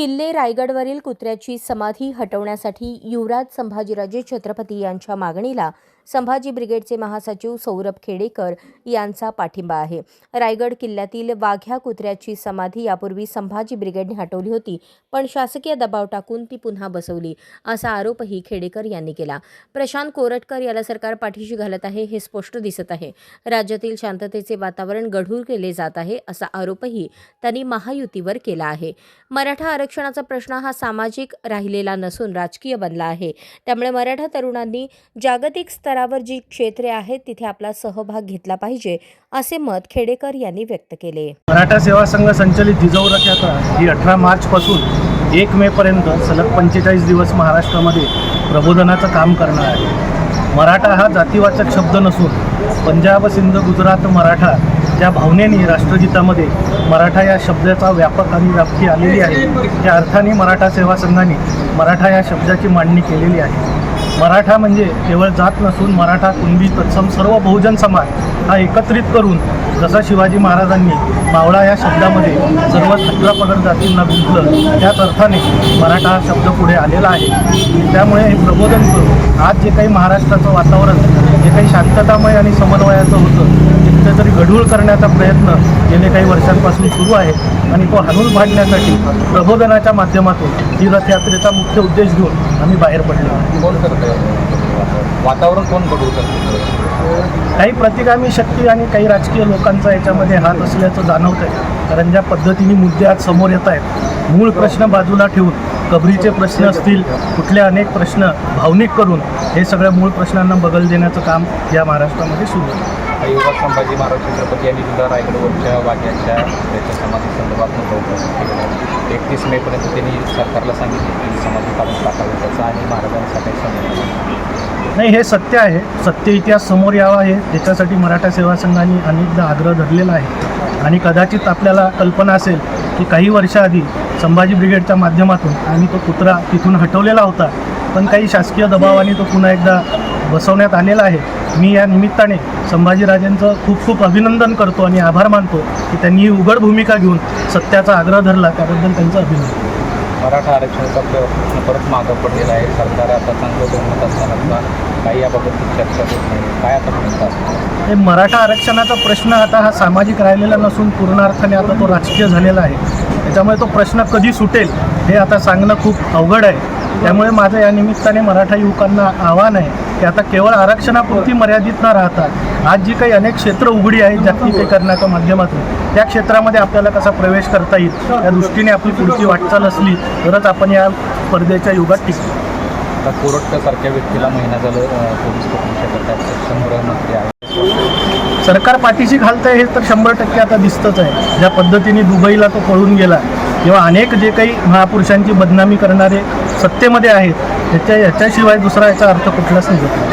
किल्ले रायगडवरील कुत्र्याची समाधी हटवण्यासाठी युवराज संभाजीराजे छत्रपती यांच्या मागणीला संभाजी ब्रिगेडचे महासचिव सौरभ खेडेकर यांचा पाठिंबा आहे. रायगड किल्ल्यातील वाघ्या कुत्र्याची समाधी यापूर्वी संभाजी ब्रिगेडने हटवली होती पण शासकीय दबाव टाकून ती पुन्हा बसवली असा आरोपही खेडेकर यांनी केला. प्रशांत कोरटकर याला सरकार पाठीशी घालत आहे हे स्पष्ट दिसत आहे. राज्यातील शांततेचे वातावरण गढूळ केले जात आहे असा आरोपही त्यांनी महायुतीवर केला आहे. मराठा आरक्षणाचा प्रश्न हा सामाजिक राहिलेला नसून राजकीय बनला आहे. त्यामुळे मराठा तरुणांनी जागतिक स्तरावर जी क्षेत्रे आहेत तिथे आपला सहभाग घेतला पाहिजे असे मत खेडेकर यांनी व्यक्त केले. मराठा सेवा संघ संचलित जिजाऊ रथयात्रा ही अठरा मार्चपासून एक मेपर्यंत सलग पंचेचाळीस दिवस महाराष्ट्रामध्ये प्रबोधनाचं काम करणार आहे. मराठा हा जातीवाचक शब्द नसून पंजाब सिंध गुजरात मराठा त्या भावनेने राष्ट्रगीतामध्ये मराठा या शब्दाचा व्यापक आणि व्याप्ती आलेली आहे. त्या अर्थाने मराठा सेवा संघाने मराठा या शब्दाची मांडणी केलेली आहे. मराठा म्हणजे केवळ जात नसून मराठा कुणबी तत्सम सर्व बहुजन समाज हा एकत्रित करून जसा शिवाजी महाराजांनी मावळा या शब्दामध्ये सर्व छत्रपगड जातींना गुंतलं त्याच अर्थाने मराठा हा शब्द पुढे आलेला आहे. त्यामुळे हे प्रबोधन करून आज जे काही महाराष्ट्राचं वातावरण जे काही शांततामय आणि समन्वयाचं होतं ते कुठेतरी गढूळ करण्याचा प्रयत्न गेले काही वर्षांपासून सुरू आहे आणि तो हाणून पाडण्यासाठी प्रबोधनाच्या माध्यमातून ही रथयात्रेचा मुख्य उद्देश घेऊन आम्ही बाहेर पडलो. वातावरण कोण बदलू करतं काही प्रतिगामी शक्ती आणि काही राजकीय लोकांचा याच्यामध्ये हात असल्याचं जाणवत आहे कारण ज्या पद्धतीने मुद्दे आज समोर येत आहेत मूळ प्रश्न बाजूला ठेवून कबरीचे प्रश्न असतील कुठले अनेक प्रश्न भावनिक करून हे सगळ्या मूळ प्रश्नांना बगल देण्याचं काम या महाराष्ट्रामध्ये सुरू आहे. युवा संभाजी महाराज छत्रपती यांनी सुद्धा रायगडवरच्या वाघ्याच्या त्याच्या समाधी संदर्भात उपक्रम केलेला आहे एकतीस मेपर्यंत त्यांनी सरकारला सांगितले की समाधी काढून त्याचा आणि महाराजांचा काही संबंध नाही हे सत्य आहे. सत्य इतिहास समोर यावा आहे. त्याच्यासाठी मराठा सेवा संघाने अनेकदा आग्रह धरलेला आहे. आणि कदाचित आपल्याला कल्पना असेल की काही वर्षाआधी संभाजी ब्रिगेडच्या माध्यमातून आम्ही तो कुत्रा तिथून हटवलेला होता. पण काही शासकीय दबावाने तो पुन्हा एकदा बसवण्यात आलेला आहे. मी या निमित्ताने संभाजीराजेंचं खूप खूप अभिनंदन करतो आणि आभार मानतो की त्यांनी ही उघड भूमिका घेऊन सत्याचा आग्रह धरला त्याबद्दल त्यांचं अभिनंदन. मराठा आरक्षणाचा प्रश्न परत मागं पडलेला आहे. सरकार आता चांगलं बहुमत असताना काही याबाबत चर्चा होत नाही. काय आता असणार हे मराठा आरक्षणाचा प्रश्न आता हा सामाजिक राहिलेला नसून पूर्णार्थाने आता तो राजकीय झालेला आहे. त्याच्यामुळे तो प्रश्न कधी सुटेल हे आता सांगणं खूप अवघड आहे. त्यामुळे माझं या निमित्ताने मराठा युवकांना आव्हान आहे की आता केवळ आरक्षणापुरती मर्यादित न राहता आज जी काही अनेक क्षेत्र उघडी आहेत जागतिकीकरणाच्या माध्यमातून त्या क्षेत्रामध्ये आपल्याला कसा प्रवेश करता येईल त्या दृष्टीने आपली पुढची वाटचाल असली तरच आपण या स्पर्धेच्या युगात टिकतो आता कोरटकरसारख्या व्यक्तीला महिना झालं पोलीस गृहमंत्री आहे सरकार पाठीशी घालतंय हे तर शंभर टक्के आता दिसतंच आहे. ज्या पद्धतीने दुबईला तो पळून गेला किंवा अनेक जे काही महापुरुषांची बदनामी करणारे सत्तेमध्ये आहेत त्याच्या याच्याशिवाय दुसरा याचा अर्थ कुठलाच नाही.